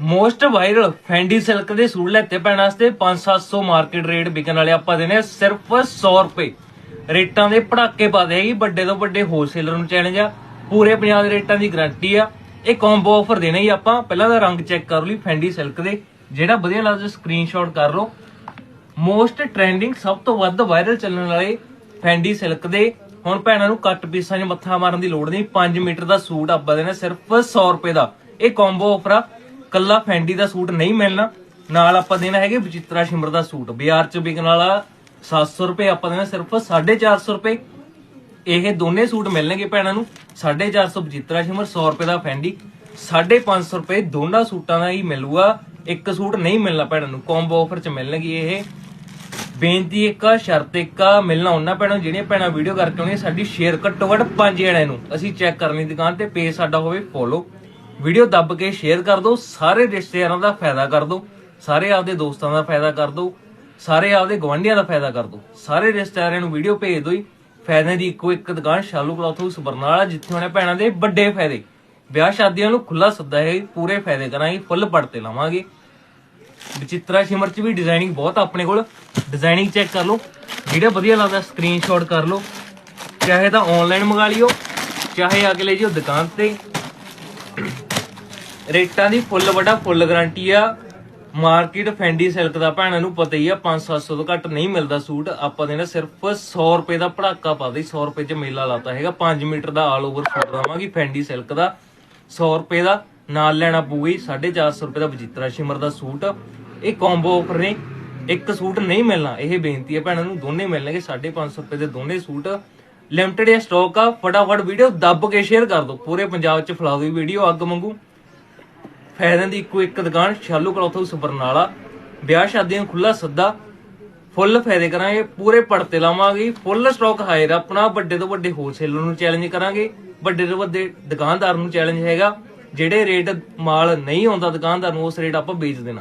Most viral Fendi silk ਦੇ suit ਲੈਤੇ ਪੈਣ ਵਾਸਤੇ 5-700 ਮਾਰਕੀਟ ਰੇਟ ਵਿਕਣ ਵਾਲੇ ਆਪਾਂ ਦੇਣੇ ਸਿਰਫ 100 ਰੁਪਏ। ਰੇਟਾਂ ਦੇ ਪੜਾਕੇ ਪਾ ਦੇਗੀ ਵੱਡੇ ਤੋਂ ਵੱਡੇ ਹੋਲਸੇਲਰ ਨੂੰ ਚੈਲੰਜ ਆ। ਪੂਰੇ ਪੰਜਾਬ ਦੇ ਰੇਟਾਂ ਦੀ ਗਾਰੰਟੀ ਆ। ਇਹ ਕੰਬੋ ਆਫਰ ਦੇਣਾ ਹੀ ਆਪਾਂ। ਪਹਿਲਾਂ ਦਾ ਰੰਗ ਚੈੱਕ ਕਰ ਲਈ ਫੈਂਡੀ ਸਿਲਕ ਦੇ। ਜਿਹੜਾ ਵਧੀਆ ਲੱਗਦਾ ਸਕਰੀਨਸ਼ਾਟ ਕਰ ਲਓ। ਮੋਸਟ ਟ੍ਰੈਂਡਿੰਗ ਸਭ ਤੋਂ ਵੱਧ ਵਾਇਰਲ ਚੱਲਣ ਵਾਲੇ ਫੈਂਡੀ ਸਿਲਕ ਦੇ। ਹੁਣ ਭੈਣਾਂ ਨੂੰ ਕੱਟ ਪੀਸਾਂ 'ਚ ਮੱਥਾ ਮਾਰਨ ਦੀ ਲੋੜ ਨਹੀਂ। 5 ਮੀਟਰ ਦਾ ਸੂਟ ਆਪਾਂ ਦੇਣਾ ਸਿਰਫ 100 ਰੁਪਏ ਦਾ। ਇਹ ਕੰਬੋ ਆਫਰ ਆ। ਕੱਲਾ ਫੈਂਡੀ ਦਾ ਸੂਟ ਨਹੀਂ ਮਿਲਣਾ, ਨਾਲ ਆਪਾਂ ਦੇਣਾ ਹੈਗੇ ਵਿਚਿਤਰਾ ਸ਼ਿਮਰ ਦਾ ਸੂਟ। ਬਾਜ਼ਾਰ 'ਚ ਵਿਕਣ ਵਾਲਾ 700 ਰੁਪਏ ਆਪਾਂ ਦੇਣਾ ਸਿਰਫ 450 ਰੁਪਏ। ਇਹ ਦੋਨੇ ਸੂਟ ਮਿਲਣਗੇ ਭੈਣਾਂ ਨੂੰ 450 ਵਿਚਿਤਰਾ ਸ਼ਿਮਰ 100 ਰੁਪਏ ਦਾ ਫੈਂਡੀ। 550 ਰੁਪਏ ਦੋਨਾਂ ਸੂਟਾਂ ਦਾ ਹੀ ਮਿਲੂਗਾ, ਇੱਕ ਸੂਟ ਨਹੀਂ ਮਿਲਣਾ ਭੈਣਾਂ ਨੂੰ ਕੰਬੋ ਆਫਰ 'ਚ ਮਿਲਣਗੇ ਇਹ। ਬੇਨਤੀ ਇੱਕ ਆ, ਸ਼ਰਤ ਇੱਕ ਆ, ਮਿਲਣਾ ਉਹਨਾਂ ਭੈਣਾਂ ਨੂੰ ਜਿਹੜੀਆਂ ਭੈਣਾਂ ਵੀਡੀਓ ਕਰਕੇ ਆਉਣੀਆਂ, ਸਾਡੀ ਸ਼ੇਅਰ ਘੱਟੋ ਘੱਟ ਪੰਜ ਜਣਿਆਂ ਨੂੰ। ਅਸੀਂ ਚੈੱਕ ਕਰਨੀ ਦੁਕਾਨ ਤੇ ਪੇਜ ਸਾਡਾ ਹੋਵੇ ਫੋਲੋ ਵੀਡੀਓ ਦੱਬ ਕੇ ਸ਼ੇਅਰ ਕਰ ਦਿਓ, ਸਾਰੇ ਰਿਸ਼ਤੇਦਾਰਾਂ ਦਾ ਫਾਇਦਾ ਕਰ ਦਿਓ, ਸਾਰੇ ਆਪਦੇ ਦੋਸਤਾਂ ਦਾ ਫਾਇਦਾ ਕਰ ਦਿਓ, ਸਾਰੇ ਆਪਦੇ ਗਵਾਂਢੀਆਂ ਦਾ ਫਾਇਦਾ ਕਰ ਦਿਓ। ਸਾਰੇ ਰਿਸ਼ਤੇਦਾਰਾਂ ਨੂੰ ਵੀਡੀਓ ਭੇਜ ਦਿਓ ਜੀ। ਫਾਇਦੇ ਦੀ ਇੱਕੋ ਇੱਕ ਦੁਕਾਨ ਸ਼ਾਲੂ ਕਲੌਥ ਹਾਊਸ ਬਰਨਾਲਾ ਜਿੱਥੇ ਹੋਣੇ ਭੈਣਾਂ ਦੇ ਵੱਡੇ ਫਾਇਦੇ। ਵਿਆਹ ਸ਼ਾਦੀਆਂ ਨੂੰ ਖੁੱਲਾ ਸੱਦਾ ਹੈ ਪੂਰੇ ਫਾਇਦੇ ਕਰਾਂਗੇ, ਫੁੱਲ ਪੜਤੇ ਲਾਵਾਂਗੇ। ਵਿਚਿਤਰਾ ਸ਼ਿਮਰ ਚ ਵੀ ਡਿਜ਼ਾਈਨਿੰਗ ਬਹੁਤ ਆਪਣੇ ਕੋਲ। ਡਿਜ਼ਾਈਨਿੰਗ ਚੈੱਕ ਕਰ ਲਓ। ਜਿਹੜਾ ਵਧੀਆ ਲੱਗਦਾ ਸਕਰੀਨਸ਼ਾਟ ਕਰ ਲਓ। ਚਾਹੇ ਤਾਂ ਆਨਲਾਈਨ ਮੰਗਾ ਲਿਓ, ਚਾਹੇ ਆ ਕੇ ਲੈ ਜਿਓ ਦੁਕਾਨ ਤੇ। ਰੇਟਾਂ ਦੀ ਫੁੱਲ ਵੱਡਾ ਫੁੱਲ ਗਾਰੰਟੀ ਆ। ਮਾਰਕੀਟ ਫੈਂਡੀ ਸਿਲਕ ਦਾ ਭੈਣਾਂ ਨੂੰ ਪਤਾ ਹੀ ਆ 5-700 ਤੋਂ ਘੱਟ ਨਹੀਂ ਮਿਲਦਾ ਸੂਟ। ਆਪਾਂ ਦੇਣਾ ਸਿਰਫ 100 ਰੁਪਏ ਦਾ ਪੜਾਕਾ ਪਾਦੇ 100 ਰੁਪਏ ਚ ਮੇਲਾ ਲਾਤਾ ਹੈਗਾ। 5 ਮੀਟਰ ਦਾ ਆਲ ਓਵਰ ਸੂਟ ਦਵਾਂਗੇ ਫੈਂਡੀ ਸਿਲਕ ਦਾ। 100 ਰੁਪਏ ਦਾ ਨਾਲ ਲੈਣਾ ਪਊਗਾ 450 ਰੁਪਏ ਦਾ ਵਿਜਿਤਰਾ ਸ਼ਿਮਰ ਦਾ ਸੂਟ। ਇਹ ਕੰਬੋ ਆਫਰ ਨੇ। ਇੱਕ ਸੂਟ ਨਹੀਂ ਮਿਲਣਾ, ਇਹ ਬੇਨਤੀ ਹੈ ਭੈਣਾਂ ਨੂੰ, ਦੋਨੇ ਮਿਲਣਗੇ 550 ਰੁਪਏ ਦੇ ਦੋਨੇ ਸੂਟ। ਲਿਮਟਿਡ ਹੈ ਸਟਾਕ ਆ, ਫਟਾਫਟ ਵੀਡੀਓ ਦੱਬ ਕੇ ਸ਼ੇਅਰ ਕਰ ਦਿਓ। ਪੂਰੇ ਪੰਜਾਬ 'ਚ ਫੈਲਾ ਵੀਡੀਓ ਅੱਗ ਮੰਗੂ ਫਾਇਦਿਆਂ ਦੀ ਇੱਕੋ ਇੱਕ ਦੁਕਾਨ, ਸ਼ਾਲੂ ਕਲੌਥ ਹਾਊਸ ਬਰਨਾਲਾ। ਵਿਆਹ ਸ਼ਾਦੀਆਂ ਨੂੰ ਖੁੱਲਾ ਸੱਦਾ। ਫੁੱਲ ਫਾਇਦੇ ਕਰਾਂਗੇ, ਪੂਰੇ ਪੜਤੇ ਲਾਵਾਂਗੇ। ਫੁੱਲ ਸਟਾਕ ਹਾਇਰ ਆਪਣਾ ਵੱਡੇ ਤੋਂ ਵੱਡੇ ਹੋਲਸੇਲਰ ਨੂੰ ਚੈਲੰਜ ਕਰਾਂਗੇ। ਵੱਡੇ ਤੋਂ ਵੱਡੇ ਦੁਕਾਨਦਾਰ ਨੂੰ ਚੈਲੰਜ ਹੈਗਾ। ਜਿਹੜੇ ਰੇਟ ਮਾਲ ਨਹੀਂ ਆਉਂਦਾ ਦੁਕਾਨਦਾਰ ਨੂੰ, ਉਸ ਰੇਟ ਆਪਾਂ ਵੇਚ ਦੇਣਾ।